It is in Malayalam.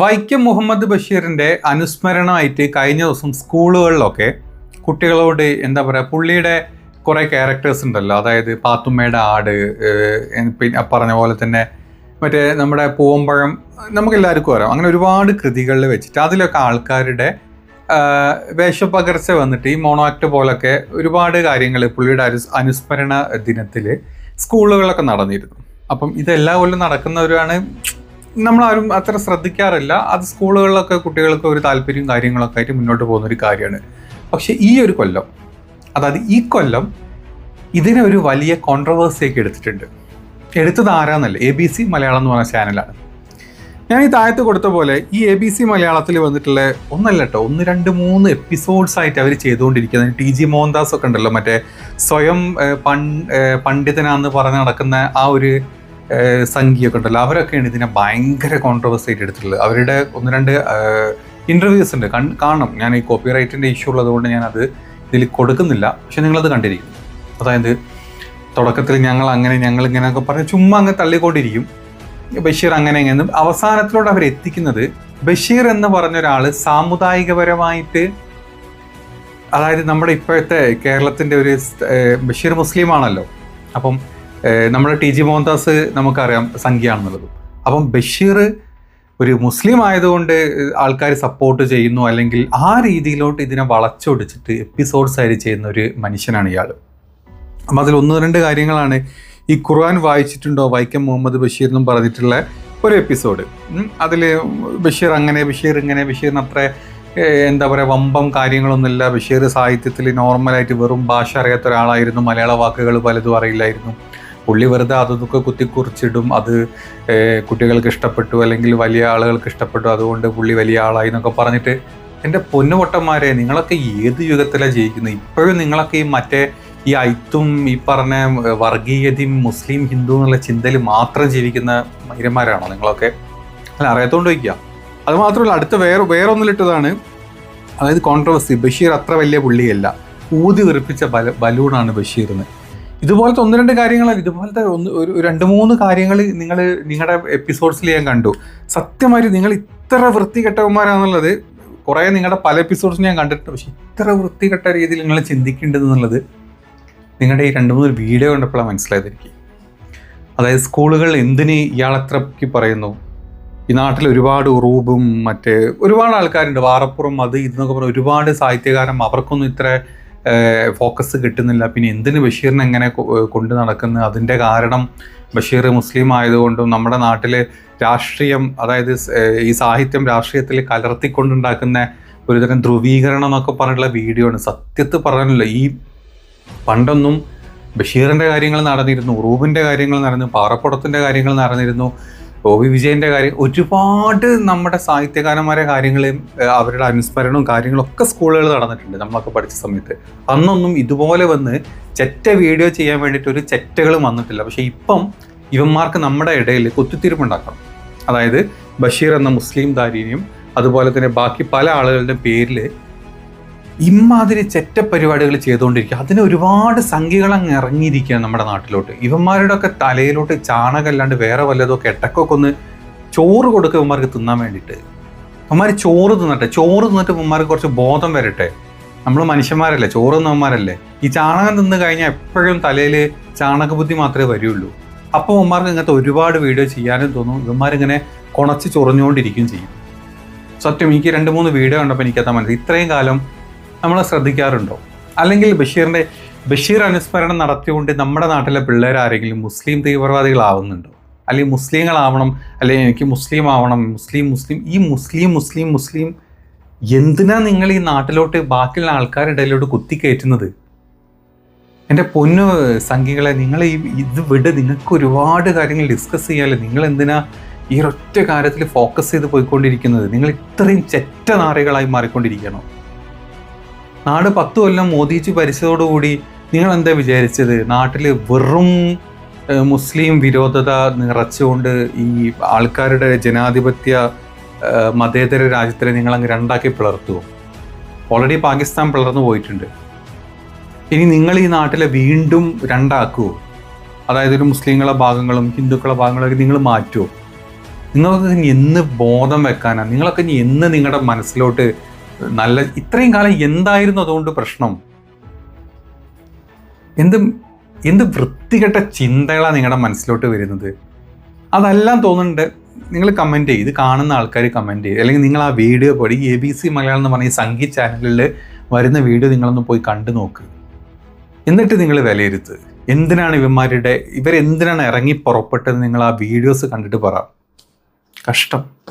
വൈക്കം മുഹമ്മദ് ബഷീറിന്റെ അനുസ്മരണമായിട്ട് കഴിഞ്ഞ ദിവസം സ്കൂളുകളിലൊക്കെ കുട്ടികളോട് എന്താ പറയുക പുള്ളിയുടെ കുറേ ക്യാരക്ടേഴ്സ് ഉണ്ടല്ലോ. അതായത് പാത്തുമ്മയുടെ ആട് പിന്നെ പറഞ്ഞ പോലെ തന്നെ മറ്റേ നമ്മുടെ പൂവമ്പഴം നമുക്ക് എല്ലാവർക്കും അറിയാം. അങ്ങനെ ഒരുപാട് കൃതികളിൽ വെച്ചിട്ട് അതിലൊക്കെ ആൾക്കാരുടെ വേഷപ്പകർച്ച വന്നിട്ട് ഈ മോണോ ആക്ട് പോലൊക്കെ ഒരുപാട് കാര്യങ്ങൾ പുള്ളിയുടെ അനു അനുസ്മരണ ദിനത്തിൽ സ്കൂളുകളിലൊക്കെ നടന്നിരുന്നു. അപ്പം ഇതെല്ലാ കൊല്ലം നടക്കുന്നവരാണ് നമ്മളാരും അത്ര ശ്രദ്ധിക്കാറില്ല. അത് സ്കൂളുകളിലൊക്കെ കുട്ടികൾക്ക് ഒരു താല്പര്യവും കാര്യങ്ങളൊക്കെ ആയിട്ട് മുന്നോട്ട് പോകുന്ന ഒരു കാര്യമാണ്. പക്ഷെ ഈ ഒരു കൊല്ലം അതായത് ഈ കൊല്ലം ഇതിനെ ഒരു വലിയ കോൺട്രവേഴ്സിയൊക്കെ എടുത്തിട്ടുണ്ട്. എടുത്തത് ആരാന്നല്ല എ ബി സി മലയാളം എന്ന് പറഞ്ഞ ചാനലാണ് ഞാൻ ഈ താഴത്ത് കൊടുത്ത പോലെ ഈ എ ബി സി മലയാളത്തിൽ വന്നിട്ടുള്ള ഒന്നല്ല കേട്ടോ ഒന്ന് രണ്ട് മൂന്ന് എപ്പിസോഡ്സ് ആയിട്ട് അവർ ചെയ്തുകൊണ്ടിരിക്കുന്നത്. ടി ജി മോഹൻദാസ് ഒക്കെ ഉണ്ടല്ലോ മറ്റേ സ്വയം പണ്ഡിതനാന്ന് പറഞ്ഞ് നടക്കുന്ന ആ ഒരു സംഖ്യയൊക്കെ ഉണ്ടല്ലോ. അവരൊക്കെയാണ് ഇതിനെ ഭയങ്കര കോൺട്രവേഴ്സി ആയിട്ട് എടുത്തിട്ടുള്ളത്. അവരുടെ ഒന്ന് രണ്ട് ഇന്റർവ്യൂസ് ഉണ്ട്. കൺ കാണണം. ഞാൻ ഈ കോപ്പി റൈറ്റിന്റെ ഇഷ്യൂ ഉള്ളതുകൊണ്ട് ഞാനത് ഇതിൽ കൊടുക്കുന്നില്ല. പക്ഷെ നിങ്ങളത് കണ്ടിരിക്കും. അതായത് തുടക്കത്തിൽ ഞങ്ങൾ അങ്ങനെ ഞങ്ങൾ ഇങ്ങനെയൊക്കെ പറഞ്ഞ് ചുമ്മാ അങ്ങ് തള്ളിക്കൊണ്ടിരിക്കും. ബഷീർ അങ്ങനെ എങ്ങനെ അവസാനത്തിലൂടെ അവർ എത്തിക്കുന്നത് ബഷീർ എന്ന് പറഞ്ഞ ഒരാൾ സാമുദായികപരമായിട്ട് അതായത് നമ്മുടെ ഇപ്പോഴത്തെ കേരളത്തിന്റെ ഒരു ബഷീർ മുസ്ലിം ആണല്ലോ. അപ്പം നമ്മുടെ ടി ജി മോഹൻദാസ് നമുക്കറിയാം സംഖ്യയാണെന്നുള്ളത്. അപ്പം ബഷീർ ഒരു മുസ്ലിം ആയതുകൊണ്ട് ആൾക്കാർ സപ്പോർട്ട് ചെയ്യുന്നു അല്ലെങ്കിൽ ആ രീതിയിലോട്ട് ഇതിനെ വളച്ചൊടിച്ചിട്ട് എപ്പിസോഡ്സ് ആയി ചെയ്യുന്ന ഒരു മനുഷ്യനാണ് ഇയാൾ. അപ്പം അതിൽ ഒന്ന് രണ്ട് കാര്യങ്ങളാണ് ഈ ഖുർആൻ വായിച്ചിട്ടുണ്ടോ വൈക്കം മുഹമ്മദ് ബഷീർ എന്നും പറഞ്ഞിട്ടുള്ള ഒരു എപ്പിസോഡ് അതിൽ ബഷീർ അങ്ങനെ ബഷീർ ഇങ്ങനെ ബഷീറിന് അത്ര എന്താ പറയുക വമ്പം കാര്യങ്ങളൊന്നുമില്ല. ബഷീർ സാഹിത്യത്തിൽ നോർമലായിട്ട് വെറും ഭാഷ അറിയാത്ത ഒരാളായിരുന്നു. മലയാള വാക്കുകൾ പലതും അറിയില്ലായിരുന്നു. പുള്ളി വെറുതെ അതൊക്കെ കുത്തിക്കുറിച്ചിടും. അത് കുട്ടികൾക്ക് ഇഷ്ടപ്പെട്ടു അല്ലെങ്കിൽ വലിയ ആളുകൾക്ക് ഇഷ്ടപ്പെട്ടു. അതുകൊണ്ട് പുള്ളി വലിയ ആളായി എന്നൊക്കെ പറഞ്ഞിട്ട് എന്റെ പൊന്നുപൊട്ടന്മാരെ നിങ്ങളൊക്കെ ഏത് യുഗത്തിലാണ് ജീവിക്കുന്നത് ഇപ്പോഴും നിങ്ങളൊക്കെ ഈ മറ്റേ ഈ ഐത്തും ഈ പറഞ്ഞ വർഗീയതയും മുസ്ലിം ഹിന്ദു എന്നുള്ള ചിന്തയിൽ മാത്രം ജീവിക്കുന്ന മൈരന്മാരാണോ നിങ്ങളൊക്കെ? അല്ല അറിയാത്തോണ്ട് വയ്ക്കുക അത് മാത്രമല്ല അടുത്ത വേറെ വേറെ ഒന്നിലിട്ടതാണ് അതായത് കോൺട്രവേഴ്സി ബഷീർ അത്ര വലിയ പുള്ളിയല്ല. ഊതി വെറുപ്പിച്ച ബല ബലൂണാണ് ബഷീർ എന്ന് ഇതുപോലത്തെ ഒന്ന് രണ്ട് കാര്യങ്ങൾ ഇതുപോലത്തെ ഒന്ന് ഒരു രണ്ട് മൂന്ന് കാര്യങ്ങൾ നിങ്ങൾ നിങ്ങളുടെ എപ്പിസോഡ്സിൽ ഞാൻ കണ്ടു. സത്യമായിട്ട് നിങ്ങൾ ഇത്ര വൃത്തികെട്ടവന്മാരാണെന്നുള്ളത് കുറേ നിങ്ങളുടെ പല എപ്പിസോഡ്സ് ഞാൻ കണ്ടിട്ടുണ്ട്. പക്ഷെ ഇത്ര വൃത്തികെട്ട രീതിയിൽ നിങ്ങൾ ചിന്തിക്കേണ്ടതെന്നുള്ളത് നിങ്ങളുടെ ഈ രണ്ട് മൂന്ന് വീഡിയോ കണ്ടപ്പോഴാണ് മനസ്സിലായത് എനിക്ക്. അതായത് സ്കൂളുകൾ എന്തിന് ഇയാളത്രയ്ക്ക് പറയുന്നു? ഈ നാട്ടിൽ ഒരുപാട് ഉറൂബും മറ്റേ ഒരുപാട് ആൾക്കാരുണ്ട്. വാറപ്പുറം അത് ഇതെന്നൊക്കെ പറഞ്ഞ ഒരുപാട് സാഹിത്യകാരം അവർക്കൊന്നും ഇത്ര ഫോക്കസ് കിട്ടുന്നില്ല. പിന്നെ എന്തിന് ബഷീറിനെ എങ്ങനെ കൊണ്ടു നടക്കുന്നത് അതിന്റെ കാരണം ബഷീർ മുസ്ലിം ആയതുകൊണ്ടും നമ്മുടെ നാട്ടിൽ രാഷ്ട്രീയം അതായത് ഈ സാഹിത്യം രാഷ്ട്രീയത്തിൽ കലർത്തിക്കൊണ്ടുണ്ടാക്കുന്ന ഒരുതരം ധ്രുവീകരണം എന്നൊക്കെ പറഞ്ഞിട്ടുള്ള വീഡിയോ ആണ്. സത്യത്തിൽ പറഞ്ഞല്ലോ ഈ പണ്ടൊന്നും ബഷീറിന്റെ കാര്യങ്ങൾ നടന്നിരുന്നു റൂബിന്റെ കാര്യങ്ങൾ നടന്നു പാറപ്പുറത്തിന്റെ കാര്യങ്ങൾ നടന്നിരുന്നു. ഒ വി വിജയന്റെ കാര്യം ഒരുപാട് നമ്മുടെ സാഹിത്യകാരന്മാരെ കാര്യങ്ങളെയും അവരുടെ അനുസ്മരണവും കാര്യങ്ങളും ഒക്കെ സ്കൂളുകളിൽ നടന്നിട്ടുണ്ട് നമ്മളൊക്കെ പഠിച്ച സമയത്ത്. അന്നൊന്നും ഇതുപോലെ വന്ന് ചെറ്റ വീഡിയോ ചെയ്യാൻ വേണ്ടിയിട്ട് ഒരു ചെറ്റകളും വന്നിട്ടില്ല. പക്ഷേ ഇപ്പം ഇവന്മാർക്ക് നമ്മുടെ ഇടയിൽ കുത്തിത്തിരിപ്പുണ്ടാക്കണം അതായത് ബഷീർ എന്ന മുസ്ലിം ദാരിനെയും അതുപോലെ തന്നെ ബാക്കി പല ആളുകളുടെ പേരിൽ ഇമാതിരി ചെറ്റ പരിപാടികൾ ചെയ്തുകൊണ്ടിരിക്കുക. അതിന് ഒരുപാട് സംഖ്യകൾ അങ്ങ് ഇറങ്ങിയിരിക്കുക നമ്മുടെ നാട്ടിലോട്ട്. ഇവന്മാരുടെ ഒക്കെ തലയിലോട്ട് ചാണകമല്ലാണ്ട് വേറെ വല്ലതോ കെട്ടക്കൊക്കെ ഒന്ന് ചോറ് കൊടുക്കുക ഇവന്മാർക്ക് തിന്നാൻ വേണ്ടിയിട്ട്. ഇവന്മാർ ചോറ് തിന്നട്ടെ. ചോറ് തിന്നിട്ട് ഇവന്മാർക്ക് കുറച്ച് ബോധം വരട്ടെ. നമ്മൾ മനുഷ്യന്മാരല്ലേ? ചോറ് തിന്നവന്മാരല്ലേ? ഈ ചാണകം തിന്ന് കഴിഞ്ഞാൽ എപ്പോഴും തലയിൽ ചാണക ബുദ്ധി മാത്രമേ വരുള്ളൂ. അപ്പോൾ ഇവന്മാർക്ക് ഇങ്ങനത്തെ ഒരുപാട് വീഡിയോ ചെയ്യാനും തോന്നും. ഇവന്മാരിങ്ങനെ കുണച്ച് ചൊറിഞ്ഞുകൊണ്ടിരിക്കുകയും ചെയ്യും. സത്യം എനിക്ക് രണ്ട് മൂന്ന് വീഡിയോ കണ്ടപ്പോൾ എനിക്കത്താൻ മനസ്സിലായി. ഇത്രയും കാലം നമ്മൾ ശ്രദ്ധിക്കാറുണ്ടോ? അല്ലെങ്കിൽ ബഷീറിന്റെ ബഷീർ അനുസ്മരണം നടത്തിയുകൊണ്ട് നമ്മുടെ നാട്ടിലെ പിള്ളേർ ആരെങ്കിലും മുസ്ലിം തീവ്രവാദികളാവുന്നുണ്ടോ? അല്ലെങ്കിൽ മുസ്ലിങ്ങളാവണം അല്ലെങ്കിൽ എനിക്ക് മുസ്ലിം ആവണം മുസ്ലിം മുസ്ലിം ഈ മുസ്ലിം മുസ്ലിം മുസ്ലിം എന്തിനാ നിങ്ങൾ ഈ നാട്ടിലോട്ട് ബാക്കിയുള്ള ആൾക്കാരുടെ ഇടയിലോട്ട് കുത്തിക്കയറ്റുന്നത്? എന്റെ പൊന്നു സംഖ്യകളെ നിങ്ങൾ ഈ ഇത് വിട് നിങ്ങൾക്ക് ഒരുപാട് കാര്യങ്ങൾ ഡിസ്കസ് ചെയ്യാമല്ലോ നിങ്ങൾ എന്തിനാ ഈ ഒറ്റ കാര്യത്തിൽ ഫോക്കസ് ചെയ്ത് പോയിക്കൊണ്ടിരിക്കുന്നത്? നിങ്ങൾ ഇത്രയും ചെറ്റ നാറികളായി മാറിക്കൊണ്ടിരിക്കണോ നാട് പത്ത് കൊല്ലം മോദിജി ഭരിച്ചതോടുകൂടി നിങ്ങൾ എന്താ വിചാരിച്ചത്? നാട്ടിൽ വെറും മുസ്ലിം വിരോധത നിറച്ചുകൊണ്ട് ഈ ആൾക്കാരുടെ ജനാധിപത്യ മതേതര രാജ്യത്തിനെ നിങ്ങൾ അങ്ങ് രണ്ടാക്കി പിളർത്തുമോ ഓൾറെഡി പാകിസ്ഥാൻ പിളർന്നു പോയിട്ടുണ്ട്. ഇനി നിങ്ങൾ ഈ നാട്ടിലെ വീണ്ടും രണ്ടാക്കുമോ അതായത് ഒരു മുസ്ലിങ്ങളെ ഭാഗങ്ങളും ഹിന്ദുക്കളെ ഭാഗങ്ങളൊക്കെ നിങ്ങൾ മാറ്റുമോ നിങ്ങൾക്ക് ഇനി എന്ന് ബോധം വെക്കാനാണ് നിങ്ങളൊക്കെ ഇനി എന്ന് നിങ്ങളുടെ മനസ്സിലോട്ട് നല്ല ഇത്രയും കാലം എന്തായിരുന്നു അതുകൊണ്ട് പ്രശ്നം? എന്ത് എന്ത് വൃത്തികെട്ട ചിന്തകളാണ് നിങ്ങളുടെ മനസ്സിലോട്ട് വരുന്നത്? അതെല്ലാം തോന്നുന്നുണ്ട്. നിങ്ങൾ കമന്റ് ചെയ്യും. ഇത് കാണുന്ന ആൾക്കാർ കമന്റ് ചെയ്യും. അല്ലെങ്കിൽ നിങ്ങൾ ആ വീഡിയോ പോയി എ ബി സി മലയാളം എന്ന് പറഞ്ഞ സംഗീത സംഗീത് ചാനലിൽ വരുന്ന വീഡിയോ നിങ്ങളൊന്ന് പോയി കണ്ടു നോക്ക്. എന്നിട്ട് നിങ്ങൾ വിലയിരുത്ത്. എന്തിനാണ് ഇവന്മാരുടെ ഇവരെന്തിനാണ് ഇറങ്ങി പുറപ്പെട്ടത്? നിങ്ങൾ ആ വീഡിയോസ് കണ്ടിട്ട് പറ. കഷ്ടം.